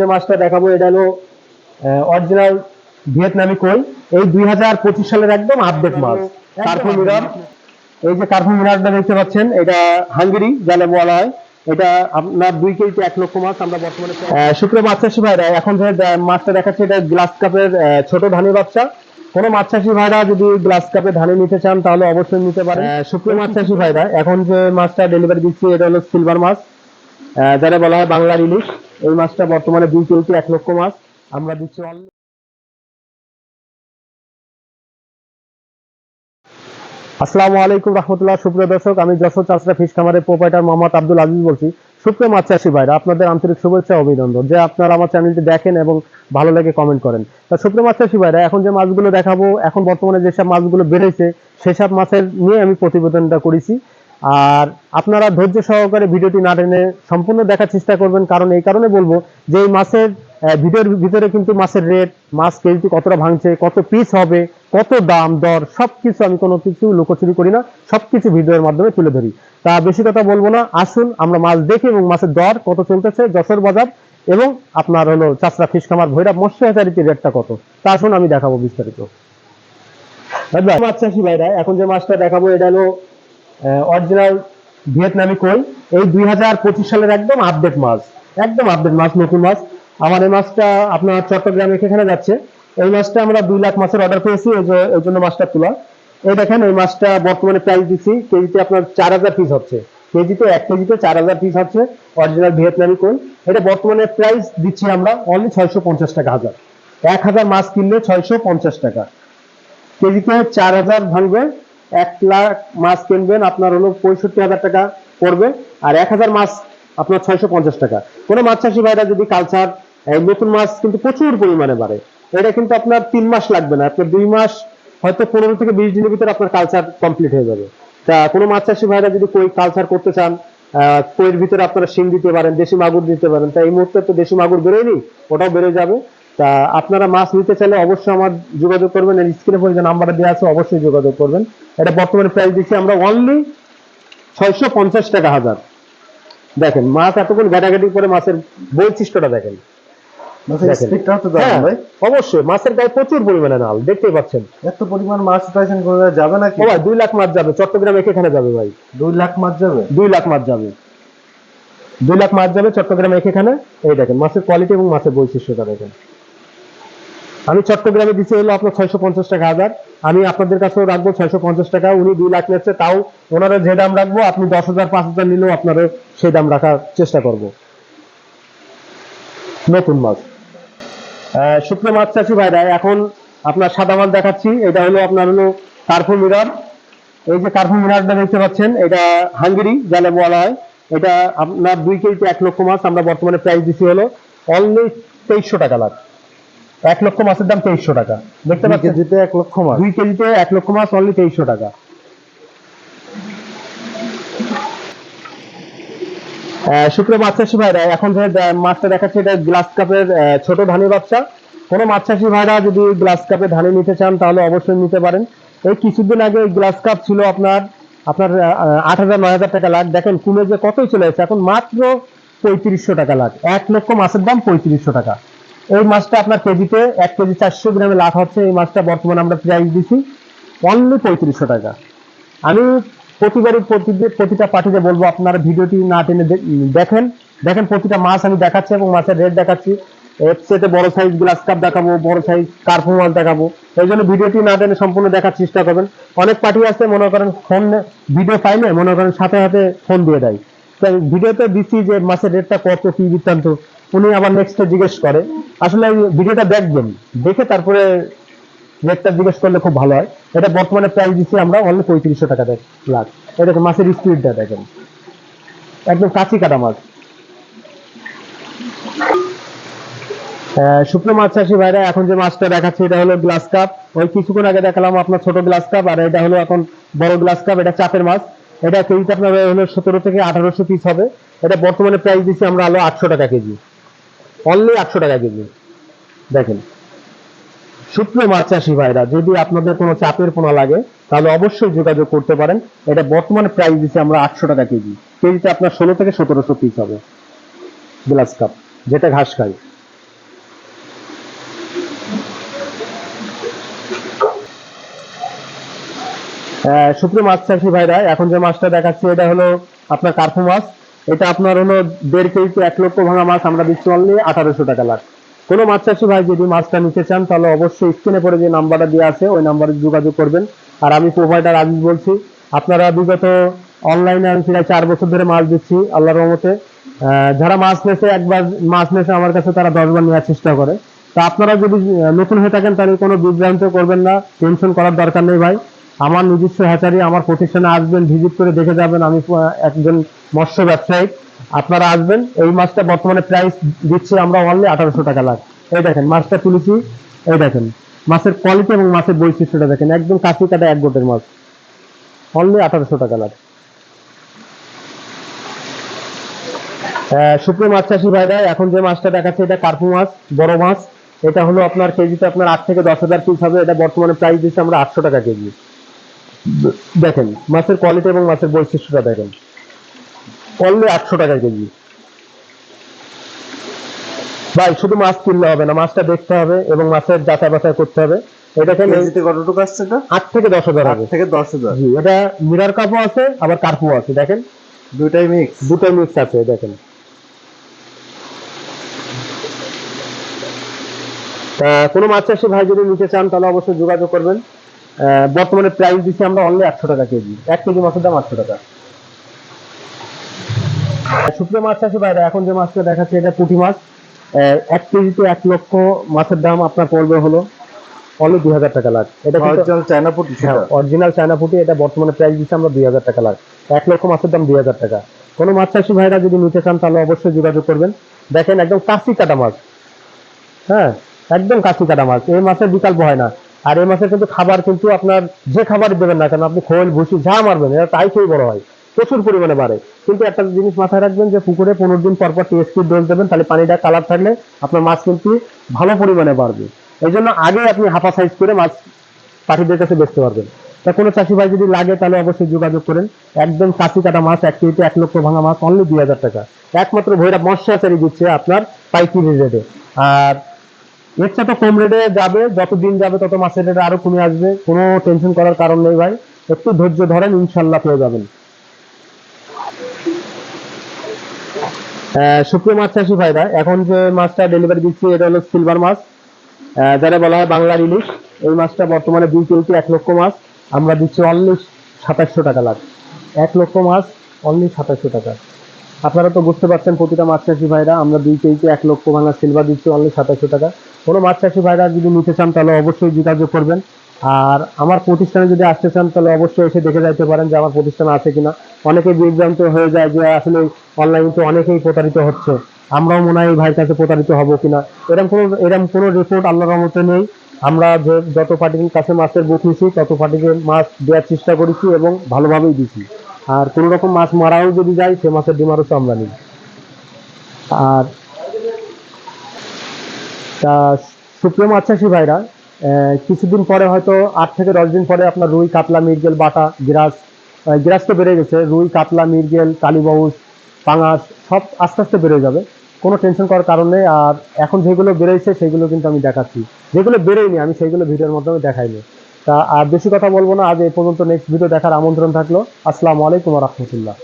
যে মাছটা দেখাবো এটা হলো অরিজিনাল ভিয়েতনামি কই। এই দুই হাজার পঁচিশ সালের একদম আপডেট মাছ। কার্পো মিরার। এই যে কার্পো মিরারটা দেখতে পাচ্ছেন এটা হাঙ্গেরি জালে বলা হয়। এটা আপনার দুই কেজিতে এক লক্ষ মাছ আমরা বর্তমানে শুক্র মাছ চাষি ভাইরা এখন যে মাছটা দেখাচ্ছে এটা গ্লাস কাপের ছোট ধানের বাচ্চা। কোনো মাছ চাষি ভাইরা যদি গ্লাস কাপে ধানে নিতে চান তাহলে অবশ্যই নিতে পারেন। শুক্র মাছ চাষি ভাইরা এখন যে মাছটা ডেলিভারি দিচ্ছি এটা হলো সিলভার মাছ। যারা বলা হয় বাংলার ইলিশ, এই মাছটা বর্তমানে দুই কেজিতে এক লক্ষ মাছ। আমরা দিচ্ছি আসসালামু আলাইকুম রহমতুল্লাহ, সুপ্রিয় দর্শক, আমি যশোর চাষরা ফিশ খামারের প্রোপাইটার মোহাম্মদ আব্দুল আজিজ বলছি। সুপ্রিয় মাছ চাষি ভাইরা, আপনাদের আন্তরিক শুভেচ্ছা অভিনন্দন। যে আপনারা আমার চ্যানেলটি দেখেন এবং ভালো লাগে কমেন্ট করেন। তা সুপ্রিয় মাছ চাষি ভাইরা, এখন যে মাছগুলো দেখাবো, এখন বর্তমানে যেসব মাছগুলো বেড়েছে, সেসব মাছের নিয়ে আমি প্রতিবেদনটা করেছি। আর আপনারা ধৈর্য সহকারে ভিডিওটি না টেনে সম্পূর্ণ দেখার চেষ্টা করবেন, কারণ এই কারণে বলব যে এই মাছের ভিডিওর ভিতরে কিন্তু মাছের রেট মাছ কেজিতে কতটা ভাঙছে, কত পিস হবে, কত দাম, দর, সবকিছু আমি কোনো কিছু লুকোচুরি করি না, সবকিছু ভিডিওর মাধ্যমে তুলে ধরি তা বেশি কথা বলব না, আসুন আমরা মাছ দেখি এবং মাছের দর কত চলতেছে, যশোর বাজার এবং আপনার হলো চাষরা ফিশ খামার, ভৈরব মৎস্য রেটটা কত, তা আসুন আমি দেখাবো বিস্তারিত? মাছ চাষি ভাইরা, এখন যে মাছটা দেখাবো, এটা হলো অরিজিনাল ভিয়েতনামি কই। এই দুই হাজার পঁচিশ সালের একদম আপডেট মাছ, একদম আপডেট মাছ, নতুন মাছ। আমার এই মাছটা আপনার চট্টগ্রামে এখানে যাচ্ছে। এই মাছটা আমরা দুই লাখ মাছের অর্ডার পেয়েছি, এই জন্য মাছটা তোলা। এই দেখেন, এই মাছটা বর্তমানে প্রাইস দিচ্ছি, কেজিতে আপনার চার হাজার পিস হচ্ছে। কেজিতে এক কেজিতে চার হাজার পিস হচ্ছে অরিজিনাল ভিয়েতনামি কই। এটা বর্তমানে প্রাইস দিচ্ছি আমরা অনলি ছয়শো পঞ্চাশ টাকা হাজার। এক হাজার মাছ কিনলে ছয়শো পঞ্চাশ টাকা। কেজিতে চার হাজার ভাঙবে এক লাখ মাছ কিনবেন, আপনার হলো পঁয়ষট্টি হাজার টাকা পড়বে, আর এক হাজার মাছ আপনার ছয়শো পঞ্চাশ টাকা। কোনো মাছ চাষি ভাইরা যদি কালচার নতুন মাছ কিন্তু প্রচুর পরিমাণে বাড়ে। এটা কিন্তু আপনার তিন মাস লাগবে না, আপনার দুই মাস হয়তো পনেরো থেকে বিশ দিনের ভিতরে আপনার কালচার কমপ্লিট হয়ে যাবে। তা কোনো মাছ চাষি ভাইরা যদি কই কালচার করতে চান কইয়ের ভিতরে আপনারা শিং দিতে পারেন, দেশি মাগুর দিতে পারেন, তা এই মুহূর্তে তো দেশি মাগুর বেরোয়নি, ওটাও বেড়ে যাবে। তা আপনারা মাছ নিতে চাইলে অবশ্যই আমার যোগাযোগ করবেন। এর স্ক্রিনে পরে যে নাম্বারটা দেওয়া আছে অবশ্যই যোগাযোগ করবেন। এটা বর্তমানে প্রাইস দিচ্ছি আমরা অনলি ছয়শো পঞ্চাশ টাকা হাজার। দেখেন মাছ এতক্ষণ ঘাটাঘাটি করে মাছের বৈশিষ্ট্যটা দেখেন। হ্যাঁ, অবশ্যই মাছের গায়ে প্রচুর পরিমাণে নাল দেখতেই পাচ্ছেন। এত পরিমাণ মাছ উঠাইছেন যাবে ও ভাই দুই লাখ মাছ যাবে। চট্টগ্রাম এখানে যাবে ভাই। দুই লাখ মাছ যাবে? দুই লাখ মাছ যাবে। দুই লাখ মাছ যাবে চট্টগ্রাম এখানে। এই দেখেন মাছের কোয়ালিটি এবং মাছের বৈশিষ্ট্যটা দেখেন। আমি চট্টগ্রামে দিচ্ছি হলো আপনার ছয়শো পঞ্চাশ টাকা হাজার। আমি আপনাদের কাছেও রাখব ছয়শো পঞ্চাশ টাকা। উনি দুই লাখ নিচ্ছে তাও ওনারা যে দাম রাখব, আপনি দশ হাজার, পাঁচ হাজার নিলেও আপনারা সেই দাম রাখার চেষ্টা করব। নতুন মাছ। শুকনো মাছ চাষি ভাইরা, এখন আপনার সাদা মাছ দেখাচ্ছি। এটা হলো আপনার হলো কার্পো মিরার। এই যে কার্পো মিনারটা দেখতে পাচ্ছেন, এটা হাঙ্গেরি জালে বলা হয়। এটা আপনার দুই কেজিতে এক লক্ষ মাছ, আমরা বর্তমানে প্রাইস দিচ্ছি হলো অনলি তেইশশো টাকা লাখ। এক লক্ষ মাছের দাম তেইশশো টাকা। দেখতে পাচ্ছেন? কেজিতে এক লক্ষ মাছ। দুই কেজিতে এক লক্ষ মাছ অনলি তেইশশো টাকা। শুক্র মাছ চাষি ভাইরা এখন যে মাছটা দেখাচ্ছে এটা গ্লাস কাপের ছোট ধানের বাচ্চা। কোনো মাছ চাষি ভাইরা যদি গ্লাস কাপে ধানে নিতে চান তাহলে অবশ্যই নিতে পারেন। এই কিছুদিন আগে গ্লাস কাপ ছিল আপনার আপনার আট হাজার নয় হাজার টাকা লাখ। দেখেন কমে যে কতই চলে এসেছে এখন মাত্র পঁয়ত্রিশশো টাকা লাখ। এক লক্ষ মাছের দাম পঁয়ত্রিশশো টাকা। এই মাছটা আপনার কেজিতে এক কেজি চারশো গ্রামে লাখ হচ্ছে। এই মাছটা বর্তমানে আমরা প্রাইস দিচ্ছি অনলি পঁয়ত্রিশশো টাকা। আমি প্রতিবারই প্রতি- প্রতিটা পার্টিতে বলব, আপনারা ভিডিওটি না টেনে দেখেন। দেখেন প্রতিটা মাছ আমি দেখাচ্ছি এবং মাছের রেট দেখাচ্ছি। ওয়েবসাইটে বড় সাইজ গ্লাস কাপ দেখাবো, বড় সাইজ কার্পো মাছ দেখাবো। এই জন্য ভিডিওটি না টেনে সম্পূর্ণ দেখার চেষ্টা করবেন। অনেক পার্টি আছে, মনে করেন ফোন ভিডিও পাইলে মনে করেন সাথে সাথে ফোন দিয়ে দেয়। ভিডিওতে দিচ্ছি যে মাছের রেটটা কত, কি বৃত্তান্ত। উনি আবার নেক্সট জিজ্ঞেস করে। আসলে ভিডিওটা দেখবেন। দেখে তারপরে রেটটা জিজ্ঞেস করলে খুব ভালো হয়। এটা বর্তমানে প্রাইস দিচ্ছি আমরা অনলি পঁয়ত্রিশশো টাকা দেখ, লাখ। এটা মাছের স্পিডটা দেখেন। একদম কাঁচি কাটা মাছ শুকনো মাছ চাষি ভাইরা, এখন যে মাছটা দেখাচ্ছে, এটা হলো গ্লাস কাপ ওই কিছুক্ষণ আগে দেখালাম আপনার ছোট গ্লাস কাপ আর এটা হলো এখন বড় গ্লাস কাপ এটা চাপের মাছ। এটা কেজিতে আপনার হলো সতেরো থেকে আঠারোশো পিস হবে। এটা বর্তমানে প্রাইস দিচ্ছি আমরা হলো আটশো টাকা কেজি। অনলি আটশো টাকা কেজি। দেখেন। শুকনো মাছ চাষি ভাইরা, যদি আপনাদের কোনো চাপের পোনা লাগে, তাহলে অবশ্যই যোগাযোগ করতে পারেন। এটা বর্তমানে প্রাইস দিচ্ছি আমরা আটশো টাকা কেজি। কেজিতে আপনার ষোলো থেকে সতেরোশো পিস হবে। গ্লাস কাপ যেটা ঘাস খায়। সুপ্রিয় মাছ চাষি ভাইরা, এখন যে মাছটা দেখাচ্ছি, এটা হলো আপনার কার্পু মাছ। এটা আপনার হলো দেড় কেজি এক লক্ষ ভাঙা মাছ আমরা দিচ্ছি অনলি আঠারোশো টাকা লাখ। কোনো মাছ চাষি ভাই যদি মাছটা নিতে চান, তাহলে অবশ্যই স্ক্রিনে পরে যে নাম্বারটা দেওয়া আছে, ওই নাম্বারে যোগাযোগ করবেন। আর আমি প্রোভাইডার আজিজ বলছি, আপনারা বিগত অনলাইনে আমি প্রায় চার বছর ধরে মাছ দিচ্ছি, আল্লাহর রহমতে। যারা মাছ নেছে, একবার মাছ নেছে আমার কাছে, তারা দশবার নেওয়ার চেষ্টা করে। তা আপনারা যদি নতুন হয়ে থাকেন, তাহলে কোনো বিভ্রান্ত করবেন না, টেনশন করার দরকার নেই ভাই। আমার নিজস্ব হ্যাচারি আমার প্রতিষ্ঠানে আসবেন ভিজিট করে দেখে যাবেন, আমি একজন মৎস্য ব্যবসায়ী। আপনারা আসবেন, এই মাছটা বর্তমানে প্রাইস দিচ্ছি আমরা অনলি আঠারোশো টাকা লাখ। এই দেখেন, মাছটা তুলেছি, এই দেখেন, মাছের কোয়ালিটি এবং মাছের বৈশিষ্ট্যটা দেখেন, একদম কাশি কাটা এক গোটের মাছ। অনলি আঠারোশো টাকা লাখ। সুপ্রিয় মাছ চাষি ভাইরা, এখন যে মাছটা দেখাচ্ছে, এটা কার্পু মাছ, বড় মাছ। এটা হলো আপনার কেজিতে আপনার আট থেকে দশ হাজার পিস হবে, এটা বর্তমানে প্রাইস দিচ্ছে আমরা আটশো টাকা কেজি। দেখেন মাছের কোয়ালিটি এবং মাছের বৈশিষ্ট্যটা দেখেন। অনলি আটশো টাকা কেজি। ভাই শুধু মাছ কিনলে হবে না মাছটা দেখতে হবে এবং মাছের যাচাই বাছাই করতে হবে। এটা কেজিতে কতটুকু আসছে এটা? আট থেকে দশ হাজার আট থেকে দশ হাজার। জি এটা মিরার কাপও আছে আবার কার্পও আছে দেখেন। দুইটাই মিক্স দুটো মিক্স আছে দেখেন। কোনো মাছ চাষি ভাই যদি নিতে চান তাহলে অবশ্যই যোগাযোগ করবেন। বর্তমানে প্রাইস দিচ্ছি আমরা অনলি আটশো টাকা কেজি। এক কেজি মাছের দাম আটশো টাকা। শুক্র মাছ চাষি ভাইরা এখন যে মাছটা দেখাচ্ছে এটা পুঁটি মাছ। এক কেজিতে এক লক্ষ মাছের দাম আপনার পড়বে হলো অনলি দুই হাজার টাকা লাখ। এটা অরিজিনাল চায়না পুটি হ্যাঁ অরিজিনাল চায়না ফুটি এটা বর্তমানে প্রাইস দিচ্ছে আমরা দুই হাজার টাকা লাখ। এক লক্ষ মাছের দাম দুই হাজার টাকা। কোনো মাছ চাষি ভাইরা যদি নিতে চান তাহলে অবশ্যই যোগাযোগ করবেন। দেখেন একদম কাশি কাটা মাছ। হ্যাঁ একদম কাশি কাটা মাছ। এই মাছের বিকল্প হয় না। আর এই মাছের কিন্তু খাবার কিন্তু আপনার যে খাবার দেবেন না কেন, আপনি খোল, ভুসি, যা মারবেন, এটা তাই খেয়ে বড় হয়। প্রচুর পরিমাণে বাড়ে। কিন্তু একটা জিনিস মাথায় রাখবেন যে পুকুরে পনেরো দিন পর পর টিএসপি ডোজ দেবেন, তাহলে পানিটা কালার থাকলে আপনার মাছ কিন্তু ভালো পরিমাণে বাড়বে। এই জন্য আগে আপনি হাফা সাইজ করে মাছ পাখিদের কাছে বেচতে পারবেন। তা কোনো চাষি ভাই যদি লাগে, তাহলে অবশ্যই যোগাযোগ করেন। একদম কাঁচি কাটা মাছ, এক কেজিতে এক লক্ষ ভাঙা মাছ অনলি দুই হাজার টাকা। একমাত্র ভৈরব মৎস্যাচারী দিচ্ছে আপনার পাইকারি রেটে আর এর তো কম রেটে যাবে যত দিন যাবে তত মাছের রেট আরও কমে আসবে। কোনো টেনশন করার কারণ নেই ভাই। একটু ধৈর্য ধরেন, ইনশাল্লাহ পেয়ে যাবেন। সুপ্রিয় মাছ চাষি ভাইরা, এখন যে মাছটা ডেলিভারি দিচ্ছি, এটা হলো সিলভার মাছ। যারা বলা হয় বাংলার ইলিশ, এই মাছটা বর্তমানে দুই কেজি, এক লক্ষ মাছ। আমরা দিচ্ছি অনলি সাতাশশো টাকা লাখ। এক লক্ষ মাছ অনলি সাতাশশো টাকা। আপনারা তো বুঝতে পারছেন, প্রতিটা মাছ চাষি ভাইরা, আমরা দুই কেজিতে এক লক্ষ বাংলা সিলভার দিচ্ছি অনলি সাতাশশো টাকা। কোনো মাছ চাষি ভাইরা যদি নিতে চান, তাহলে অবশ্যই যোগাযোগ করবেন। আর আমার প্রতিষ্ঠানে যদি আসতে চান, তাহলে অবশ্যই এসে দেখে যাইতে পারেন যে আমার প্রতিষ্ঠান আছে কিনা। অনেকে বিভ্রান্ত হয়ে যায় যে আসলে অনলাইনে তো অনেকেই প্রতারিত হচ্ছে। আমরাও মনে হয় এই ভাইয়ের কাছে প্রতারিত হব কিনা। এরকম কোনো এরকম কোনো রিপোর্ট আল্লাহর রহমতে নেই। আমরা যে যত পার্টির কাছে মাছের বুক তত পার্টিকে মাছ দেওয়ার চেষ্টা করেছি এবং ভালোভাবেই দিছি। আর কোনো রকম মাছ মারাও যদি যায়, সে মাছের ডিমারও তো আমরা নিই আর তা সুপ্রিয় মাছ ভাইরা কিছুদিন পরে হয়তো আট থেকে দশ দিন পরে আপনার রুই, কাতলা মিরগেল বাটা, গ্রাস গ্রাস তো বেড়ে গেছে, রুই, কাতলা মিরগেল কালীবাউস পাঙাশ, সব আস্তে আস্তে বেড়ে যাবে। কোনো টেনশন করার কারণ আর এখন যেগুলো বেড়েছে সেগুলো কিন্তু আমি দেখাচ্ছি। যেগুলো বেরোয়নি আমি সেইগুলো ভিডিওর মাধ্যমে দেখাইনি তা, আর বেশি কথা বলব না, আজ এই পর্যন্ত নেক্সট ভিডিও দেখার আমন্ত্রণ থাকল। আসসালামু আলাইকুম রহমতুল্লাহ।